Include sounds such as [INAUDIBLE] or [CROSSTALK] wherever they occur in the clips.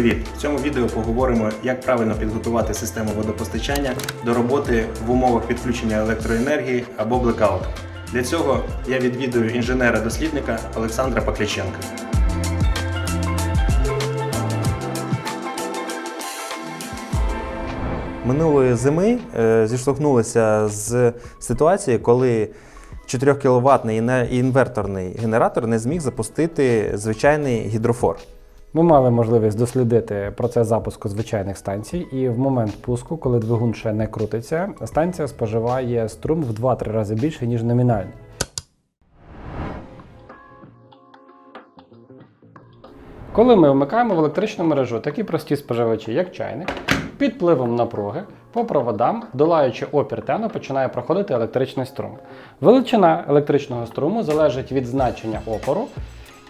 Привіт! В цьому відео поговоримо, як правильно підготувати систему водопостачання до роботи в умовах підключення електроенергії або блекауту. Для цього я відвідую інженера-дослідника Олександра Пакляченка. Минулої зими е, зіштовхнулися з ситуацією, коли 4 кВт інверторний генератор не зміг запустити звичайний гідрофор. Ми мали можливість дослідити процес запуску звичайних станцій, і в момент пуску, коли двигун ще не крутиться, станція споживає струм в 2-3 рази більше, ніж номінальний. Коли ми вмикаємо в електричну мережу такі прості споживачі, як чайник, під впливом напруги по проводам, долаючи опір тену, починає проходити електричний струм. Величина електричного струму залежить від значення опору,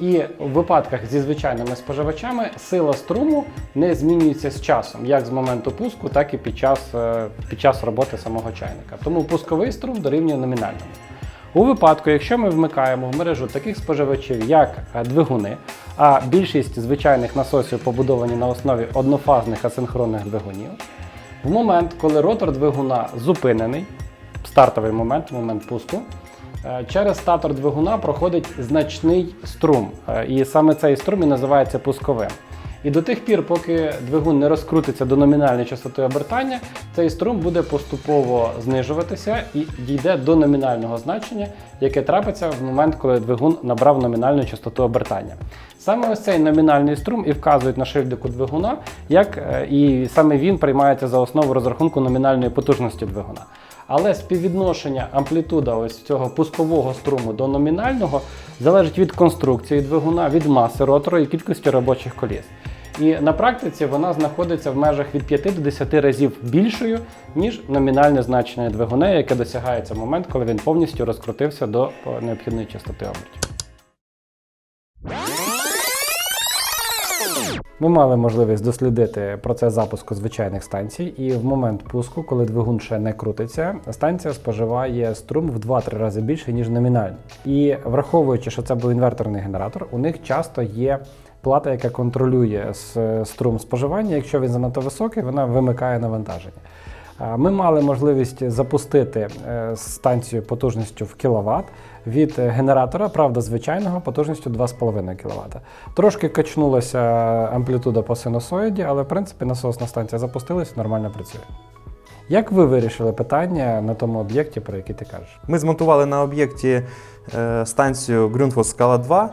і в випадках зі звичайними споживачами сила струму не змінюється з часом, як з моменту пуску, так і під час, е, під час роботи самого чайника. Тому пусковий струм дорівнює номінальному. У випадку, якщо ми вмикаємо в мережу таких споживачів, як е, двигуни, а більшість звичайних насосів побудовані на основі однофазних асинхронних двигунів, в момент, коли ротор двигуна зупинений, стартовий момент, момент пуску, через статор двигуна проходить значний струм. Е, І саме цей струм і називається пусковим. І до тих пір, поки двигун не розкрутиться до номінальної частоти обертання, цей струм буде поступово знижуватися і дійде до номінального значення, яке трапиться в момент, коли двигун набрав номінальну частоту обертання. Саме ось цей номінальний струм і вказують на шильдику двигуна, як е, і саме він приймається за основу розрахунку номінальної потужності двигуна. Але співвідношення амплітуда ось цього пускового струму до номінального залежить від конструкції двигуна, від маси ротору і кількості робочих коліс. І на практиці вона знаходиться в межах від 5 до 10 разів більшою, ніж номінальне значення двигуна, яке досягається в момент, коли він повністю розкрутився до необхідної частоти обертів. Ми мали можливість дослідити процес запуску звичайних станцій, і в момент пуску, коли двигун ще не крутиться, станція споживає струм в 2-3 рази більше, ніж номінальний. І враховуючи, що це був інверторний генератор, у них часто є плата, яка контролює струм споживання. Якщо він занадто високий, вона вимикає навантаження. Ми мали можливість запустити е, станцію потужністю в кіловат від е, генератора, правда, звичайного потужністю 2,5 кВт. Трошки качнулася амплітуда по синусоїді, але в принципі насосна станція запустилась нормально працює. Як ви вирішили питання на тому об'єкті, про який ти кажеш? Ми змонтували на об'єкті е, станцію Grundfos Scala 2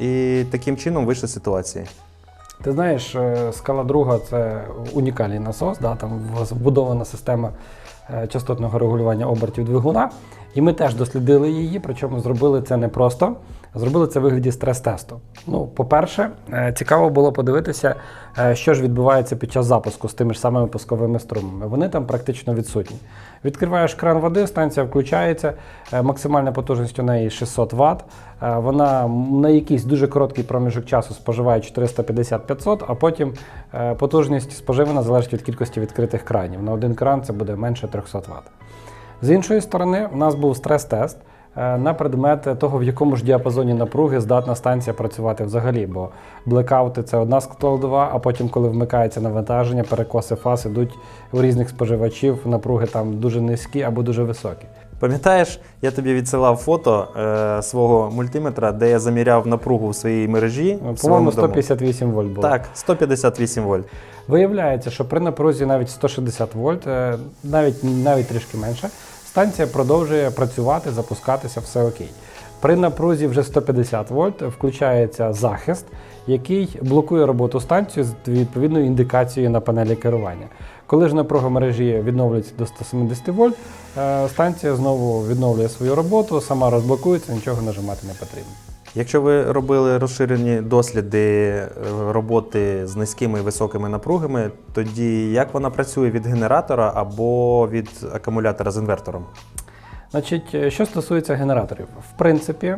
і таким чином вийшли з ситуації. Ти знаєш, е, скала друга це унікальний насос, да, там вбудована система е, частотного регулювання обертів двигуна. І ми теж дослідили її, причому зробили це не просто, а зробили це в вигляді стрес-тесту. Ну, по-перше, е, цікаво було подивитися, е, що ж відбувається під час запуску з тими ж самими пусковими струмами. Вони там практично відсутні. Відкриваєш кран води, станція включається, е, максимальна потужність у неї 600 Вт. Вона на якийсь дуже короткий проміжок часу споживає 450-500, а потім потужність споживана залежить від кількості відкритих кранів. На один кран це буде менше 300 Вт. З іншої сторони, у нас був стрес-тест е, на предмет того, в якому ж діапазоні напруги здатна станція працювати взагалі, бо блекаути це одна складова, а потім, коли вмикається навантаження, перекоси фаз ідуть у різних споживачів, напруги там дуже низькі або дуже високі. Пам'ятаєш, я тобі відсилав фото е, свого мультиметра, де я заміряв напругу в своїй мережі. По-моєму, 158 вольт було. Так, 158 вольт. Виявляється, що при напрузі навіть 160 вольт, е, навіть, навіть трішки менше, станція продовжує працювати, запускатися, все окей. При напрузі вже 150 вольт включається захист, який блокує роботу станції з відповідною індикацією на панелі керування. Коли ж напруга мережі відновлюється до 170 вольт, е, станція знову відновлює свою роботу, сама розблокується, нічого нажимати не потрібно. Якщо ви робили розширені досліди е, роботи з низькими і високими напругами, тоді як вона працює від генератора або від акумулятора з інвертором? Значить, е, що стосується генераторів, в принципі,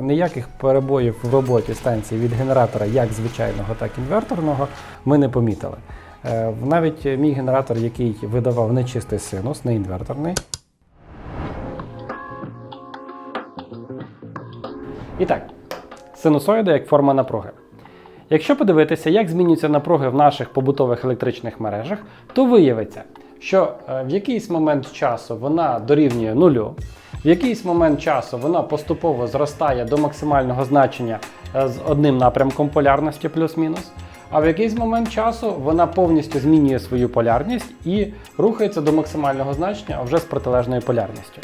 ніяких перебоїв в роботі станції від генератора, як звичайного, так і інверторного, ми не помітили. Е, Навіть мій генератор, який видавав нечистий синус, не інверторний. І так, синусоїда як форма напруги. Якщо подивитися, як змінюються напруги в наших побутових електричних мережах, то виявиться, що е, в якийсь момент часу вона дорівнює нулю, в якийсь момент часу вона поступово зростає до максимального значення е, з одним напрямком полярності плюс-мінус. А в якийсь момент часу вона повністю змінює свою полярність і рухається до максимального значення вже з протилежною полярністю.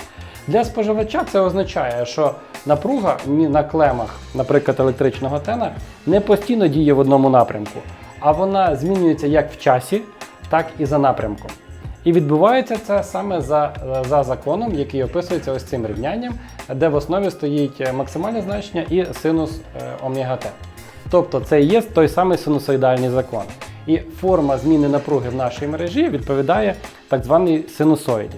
Для споживача це означає, що напруга на клемах, наприклад, електричного тена, не постійно діє в одному напрямку, а вона змінюється як в часі, так і за напрямком. І відбувається це саме за, за законом, який описується ось цим рівнянням, де в основі стоїть е, максимальне значення і синус е, омега т. Тобто це і є той самий синусоїдальний закон. І форма зміни напруги в нашій мережі відповідає так званій синусоїді.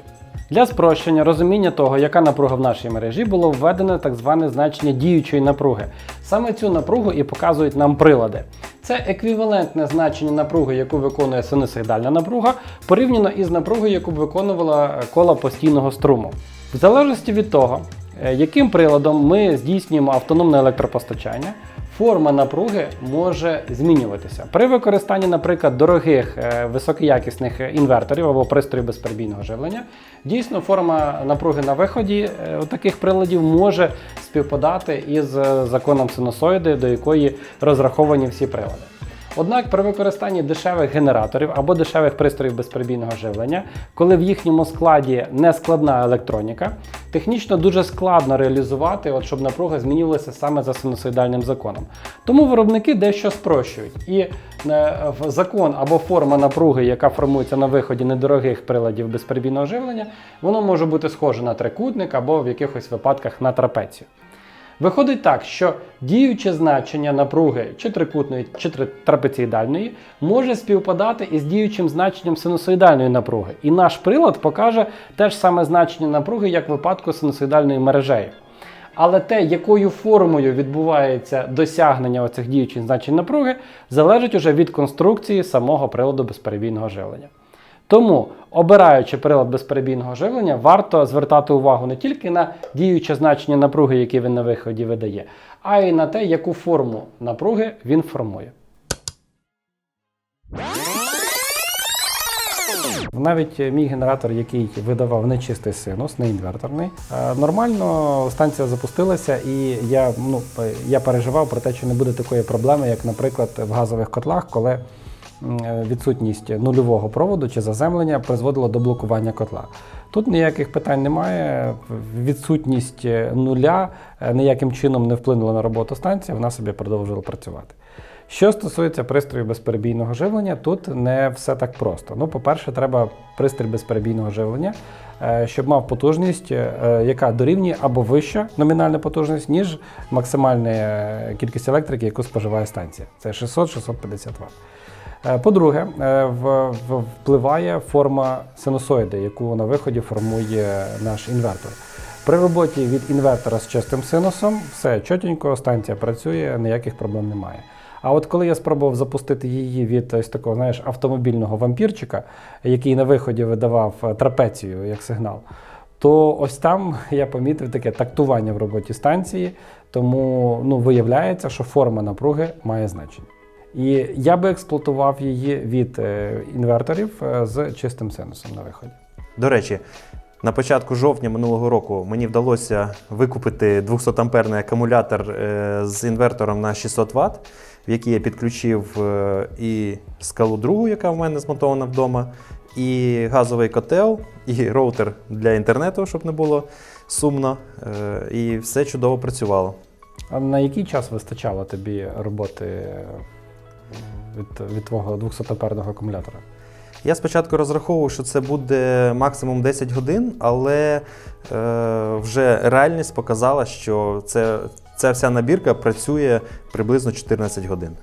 Для спрощення розуміння того, яка напруга в нашій мережі, було введено так зване значення діючої напруги. Саме цю напругу і показують нам прилади. Це еквівалентне значення напруги, яку виконує синусоїдальна напруга, порівняно із напругою, яку б виконувала кола постійного струму. В залежності від того, е, яким приладом ми здійснюємо автономне електропостачання, форма напруги може змінюватися. При використанні, наприклад, дорогих е, високоякісних інверторів або пристроїв безперебійного живлення, дійсно форма напруги на виході е, таких приладів може співпадати із е, законом синусоїди, до якої розраховані всі прилади. Однак при використанні дешевих генераторів або дешевих пристроїв безперебійного живлення, коли в їхньому складі не складна електроніка, технічно дуже складно реалізувати, от, щоб напруга змінювалася саме за синусоїдальним законом. Тому виробники дещо спрощують. І е, закон або форма напруги, яка формується на виході недорогих приладів безперебійного живлення, воно може бути схоже на трикутник або в якихось випадках на трапецію. Виходить так, що діюче значення напруги чи трикутної, чи трапеціїдальної може співпадати із діючим значенням синусоїдальної напруги. І наш прилад покаже те ж саме значення напруги, як в випадку з синусоїдальною мережею. Але те, якою формою відбувається досягнення оцих діючих значень напруги, залежить уже від конструкції самого приладу безперебійного живлення. Тому, обираючи прилад безперебійного живлення, варто звертати увагу не тільки на діюче значення напруги, яке він на виході видає, а й на те, яку форму напруги він формує. Навіть мій генератор, який видавав нечистий синус, не інверторний, е, нормально станція запустилася, і я, ну, я переживав про те, що не буде такої проблеми, як, наприклад, в газових котлах, коли відсутність нульового проводу чи заземлення призводило до блокування котла. Тут ніяких питань немає. Відсутність е, нуля е, ніяким чином не вплинула на роботу станції, вона собі продовжила працювати. Що стосується пристрою безперебійного живлення, тут не все так просто. Ну, по-перше, треба пристрій безперебійного живлення, е, щоб мав потужність, е, яка дорівнює або вища номінальна потужність, ніж максимальна е, кількість електрики, яку споживає станція. Це 600-650 Вт. Е, По-друге, е, впливає форма синусоїди, яку на виході формує наш інвертор. При роботі від інвертора з чистим синусом все чотенько, станція працює, ніяких проблем немає. А от коли я спробував запустити її від ось такого, знаєш, автомобільного вампірчика, який на виході видавав е, трапецію як сигнал, то ось там [LAUGHS] я помітив таке тактування в роботі станції, тому ну, виявляється, що форма напруги має значення. І я би експлуатував її від е, інверторів е, з чистим синусом на виході. До речі, на початку жовтня минулого року мені вдалося викупити 200-амперний акумулятор е, з інвертором на 600 Вт, в який я підключив і скалу другу, яка в мене змонтована вдома, і газовий котел, і роутер для інтернету, щоб не було сумно. І все чудово працювало. А на який час вистачало тобі роботи від, від твого 200-амперного акумулятора? Я спочатку розраховував, що це буде максимум 10 годин, але е, вже реальність показала, що це, ця вся набірка працює приблизно 14 годин.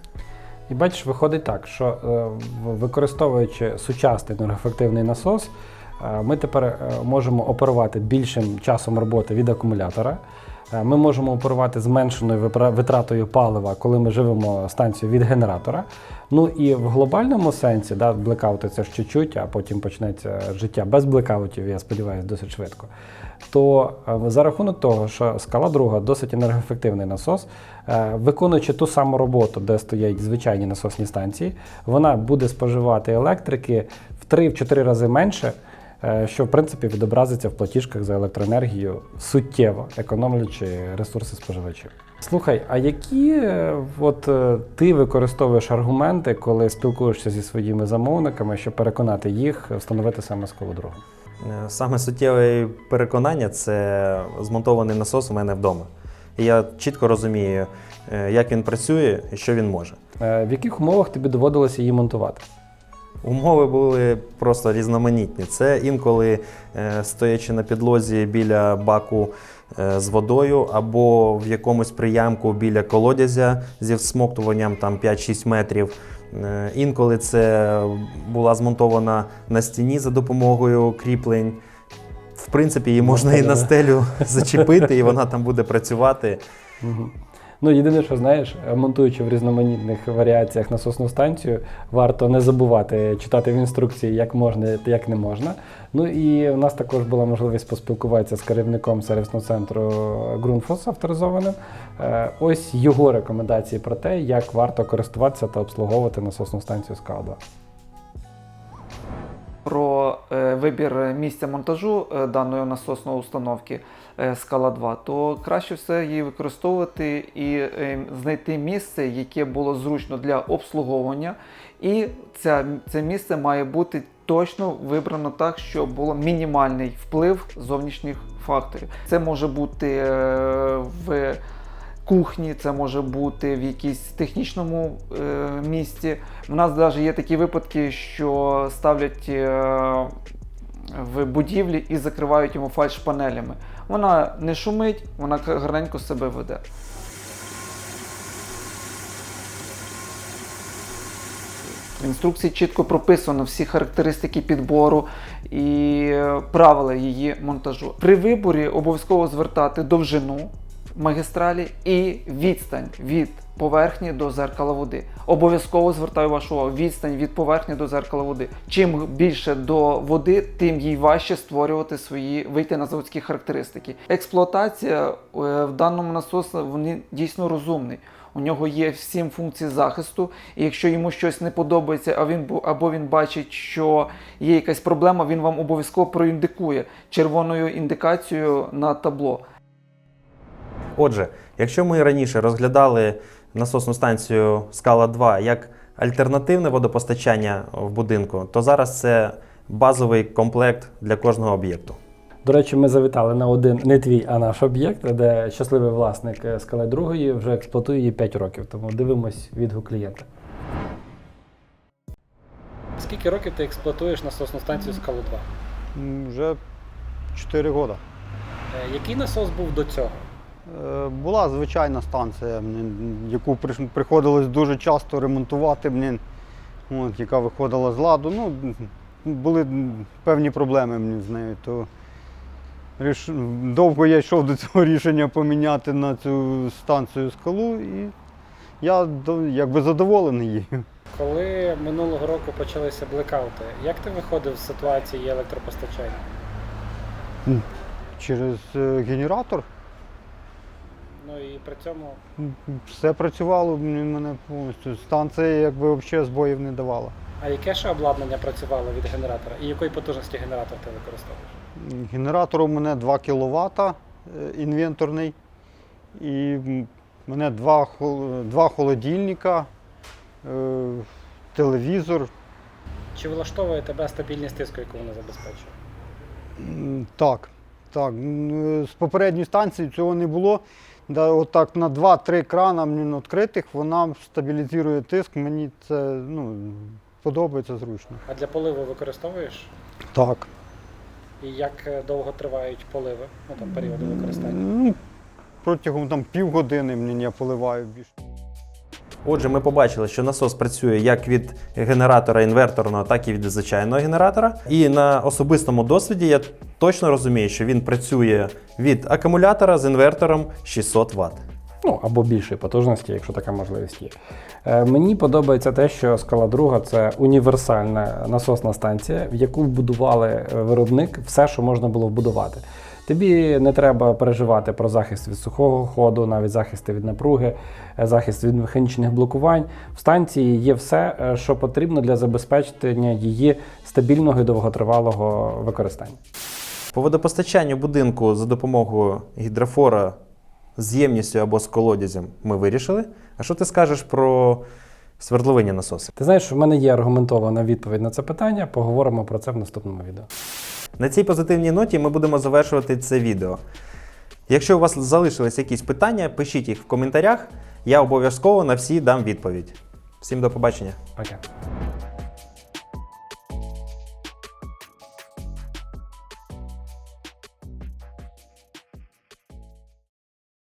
І бачиш, виходить так, що е, використовуючи сучасний енергоефективний насос, е, ми тепер е, можемо оперувати більшим часом роботи від акумулятора. Е, Ми можемо оперувати зменшеною витратою палива, коли ми живемо станцію від генератора. Ну і в глобальному сенсі, да, блекаути це ж чуть-чуть, а потім почнеться життя без блекаутів, я сподіваюся, досить швидко. То е, за рахунок того, що скала друга досить енергоефективний насос, е, виконуючи ту саму роботу, де стоять звичайні насосні станції, вона буде споживати електрики в 3-4 рази менше. Е, Що в принципі відобразиться в платіжках за електроенергію суттєво, економлячи ресурси споживачів. Слухай, а які е, от е, ти використовуєш аргументи, коли спілкуєшся зі своїми замовниками, щоб переконати їх встановити саме скалу другу? Е, Саме суттєве переконання це змонтований насос у мене вдома. І я чітко розумію, як він працює і що він може. В яких умовах тобі доводилося її монтувати? Умови були просто різноманітні. Це інколи е, стоячи на підлозі біля баку е, з водою, або в якомусь приямку біля колодязя зі всмоктуванням там 5-6 метрів. Е, Інколи це була змонтована на стіні за допомогою кріплень. В принципі, її можна і на стелю [LAUGHS] зачепити, і вона там буде працювати. Ну, єдине, що знаєш, монтуючи в різноманітних варіаціях насосну станцію, варто не забувати читати в інструкції, як можна, як не можна. Ну і у нас також була можливість поспілкуватися з керівником сервісного центру Grundfos авторизованим. Е, Ось його рекомендації про те, як варто користуватися та обслуговувати насосну станцію Скалда. Про е, вибір місця монтажу е, даної насосної установки е, скала 2, то краще все її використовувати і знайти місце, яке було зручно для обслуговування. І ця, це місце має бути точно вибрано так, щоб було мінімальний вплив зовнішніх факторів. Це може бути в кухні, це може бути в якійсь технічному е, місці. У нас навіть є такі випадки, що ставлять е, в будівлі і закривають йому фальш-панелями. Вона не шумить, вона гарненько себе веде. В інструкції чітко прописано всі характеристики підбору і е, правила її монтажу. При виборі обов'язково звертати довжину магістралі і відстань від поверхні до зеркала води. Обов'язково звертаю вашу увагу, відстань від поверхні до зеркала води. Чим більше до води, тим їй важче створювати свої вийти на заводські характеристики. Експлуатація е, в даному насосі він дійсно розумний. У нього є всім функції захисту, і якщо йому щось не подобається, а він або він бачить, що є якась проблема, він вам обов'язково проіндикує червоною індикацією на табло. Отже, якщо ми раніше розглядали насосну станцію Скала 2 як альтернативне водопостачання в будинку, то зараз це базовий комплект для кожного об'єкту. До речі, ми завітали на один не твій, а наш об'єкт, де щасливий власник е, скали другої вже експлуатує її 5 років. Тому дивимось відгук клієнта. Скільки років ти експлуатуєш насосну станцію скалу 2? Вже 4 роки. Е, Який насос був до цього? Е, Була звичайна станція, яку приходилось дуже часто ремонтувати, от, яка виходила з ладу. Ну, були певні проблеми з нею. То довго я йшов до цього [LAUGHS] рішення поміняти на цю станцію скалу, і я якби задоволений її. Коли минулого року почалися блекаути, як ти виходив з ситуації електропостачання? Через е, генератор Ну і при цьому все працювало мене повністю. Станція якби взагалі збоїв не давала. А яке ще обладнання працювало від генератора? І якої потужності генератор ти використовуєш? Генератор у мене 2 кВт інвенторний. І у мене два, два холодильника, е, телевізор. Чи влаштовує тебе стабільність тиску, яку вона забезпечує? Так, так. З попередньої станції цього не було. Да, отак на 2-3 крана відкритих вона стабілізує тиск. Мені це ну, подобається зручно. А для поливу використовуєш? Так. І як е, довго тривають поливи? Ну там періоди використання? Ну, протягом там, півгодини мені я поливаю більше. Отже, ми побачили, що насос працює як від генератора інверторного, так і від звичайного генератора. І на особистому досвіді я точно розумію, що він працює від акумулятора з інвертором 600 Вт. Ну або більшої потужності, якщо така можливість є. Е, мені подобається те, що скала друга це універсальна насосна станція, в яку вбудували е, виробник все, що можна було вбудувати. Тобі не треба переживати про захист від сухого ходу, навіть захист від напруги, е, захист від механічних блокувань. В станції є все, е, що потрібно для забезпечення її стабільного і довготривалого використання. По водопостачанню будинку за допомогою гідрофора з ємністю або з колодязем ми вирішили. А що ти скажеш про свердловинні насоси? Ти знаєш, в мене є аргументована відповідь на це питання. Поговоримо про це в наступному відео. На цій позитивній ноті ми будемо завершувати це відео. Якщо у вас залишились якісь питання, пишіть їх в коментарях. Я обов'язково на всі дам відповідь. Всім до побачення. Пока.